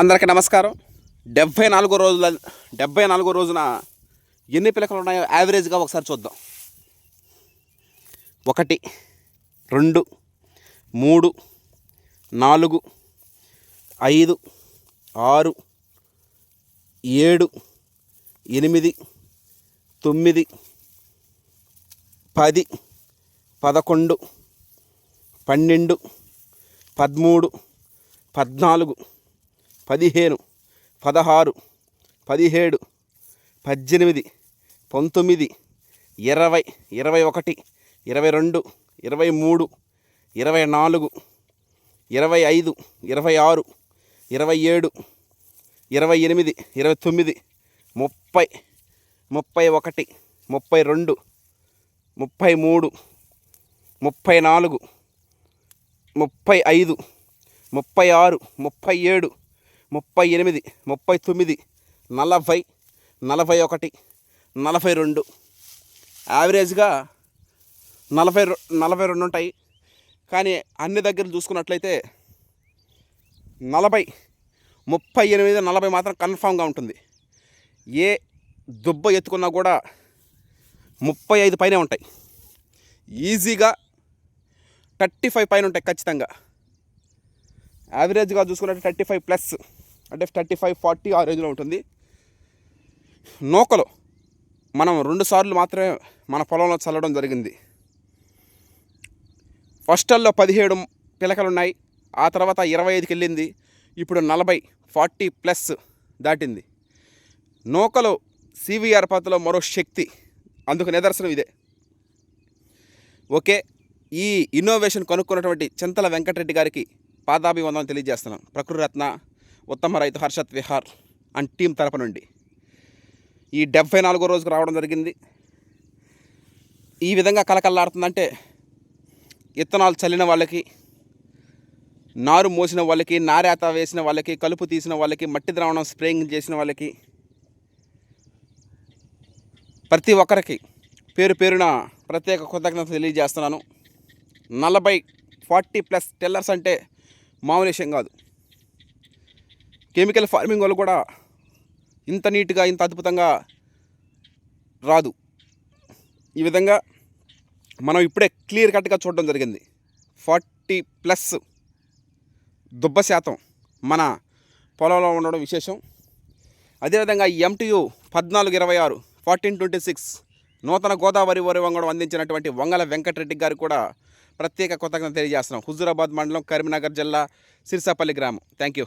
అందరికీ నమస్కారం. డెబ్భై నాలుగో రోజుల డెబ్భై నాలుగో రోజున ఎన్ని పిలకలు ఉన్నాయో యావరేజ్గా ఒకసారి చూద్దాం. ఒకటి రెండు మూడు నాలుగు ఐదు ఆరు ఏడు ఎనిమిది తొమ్మిది పది పదకొండు పన్నెండు పదమూడు పద్నాలుగు పదిహేను పదహారు పదిహేడు పద్దెనిమిది పంతొమ్మిది ఇరవై ఇరవై ఒకటి ఇరవై రెండు ఇరవై మూడు ఇరవై నాలుగు ఇరవై ఐదు ఇరవై ఆరు ఇరవై ఏడు ఇరవై ఎనిమిది ఇరవై తొమ్మిది ముప్పై ముప్పై ఒకటి ముప్పై రెండు ముప్పై మూడు ముప్పై నాలుగు ముప్పై ఐదు ముప్పై ఆరు ముప్పై ఏడు ముప్పై ఎనిమిది ముప్పై తొమ్మిది నలభై నలభై ఒకటి నలభై రెండు. యావరేజ్గా నలభై నలభై రెండు ఉంటాయి. కానీ అన్ని దగ్గర చూసుకున్నట్లయితే నలభై ముప్పై ఎనిమిది నలభై మాత్రం కన్ఫామ్గా ఉంటుంది. ఏ దుబ్బ ఎత్తుకున్నా కూడా ముప్పై ఐదు పైనే ఉంటాయి. ఈజీగా థర్టీ ఫైవ్ పైన ఉంటాయి ఖచ్చితంగా. యావరేజ్గా చూసుకున్నట్టు థర్టీ ఫైవ్ ప్లస్. అంటే థర్టీ ఫైవ్ ఫార్టీ ఆ రేంజ్లో ఉంటుంది. నూకలు. మనం రెండు సార్లు మాత్రమే మన పొలంలో చల్లడం జరిగింది. ఫస్టల్లో పదిహేడు పిలకలు ఉన్నాయి ఆ తర్వాత ఇరవై ఐదుకి వెళ్ళింది. ఇప్పుడు నలభై ఫార్టీ ప్లస్ దాటింది. నూకలు సివిఆర్ పద్ధతిలో మరో శక్తి. అందుకు నిదర్శనం ఇదే. ఓకే ఈ ఇన్నోవేషన్ కనుక్కున్నటువంటి చింతల వెంకటరెడ్డి గారికి పాదాభివందనం తెలియజేస్తున్నాను. ప్రకృరత్న ఉత్తమ రైతు హర్షత్ విహార్ అండ్ టీం తరపు నుండి. ఈ డెబ్భై నాలుగో రోజుకు రావడం జరిగింది. ఈ విధంగా కలకల్లాడుతుందంటే ఇత్తనాలు చల్లిన వాళ్ళకి నారు మోసిన వాళ్ళకి నారేత వేసిన వాళ్ళకి కలుపు తీసిన వాళ్ళకి మట్టి ద్రావణం స్ప్రేయింగ్ చేసిన వాళ్ళకి ప్రతి ఒక్కరికి పేరు పేరున ప్రత్యేక కృతజ్ఞత తెలియజేస్తున్నాను. నలభై ఫార్టీ ప్లస్ టెల్లర్స్ అంటే మామూలు విషయం కాదు. కెమికల్ ఫార్మింగ్ వాళ్ళు కూడా ఇంత నీట్గా ఇంత అద్భుతంగా రాదు. ఈ విధంగా మనం ఇప్పుడే క్లియర్ కట్గా చూడడం జరిగింది. ఫార్టీ ప్లస్ దుబ్బ శాతం మన పొలంలో ఉండడం విశేషం. అదేవిధంగా ఎంటీయు పద్నాలుగు ఇరవై ఆరు ఫార్టీన్ ట్వంటీ సిక్స్ నూతన గోదావరి వరి వంగడం అందించినటువంటి వంగల వెంకటరెడ్డి గారు కూడా ప్రత్యేక కృతజ్ఞత తెలియజేస్తున్నాం. హుజూరాబాద్ మండలం కరీంనగర్ జిల్లా సిరిసాపల్లి గ్రామం. Thank you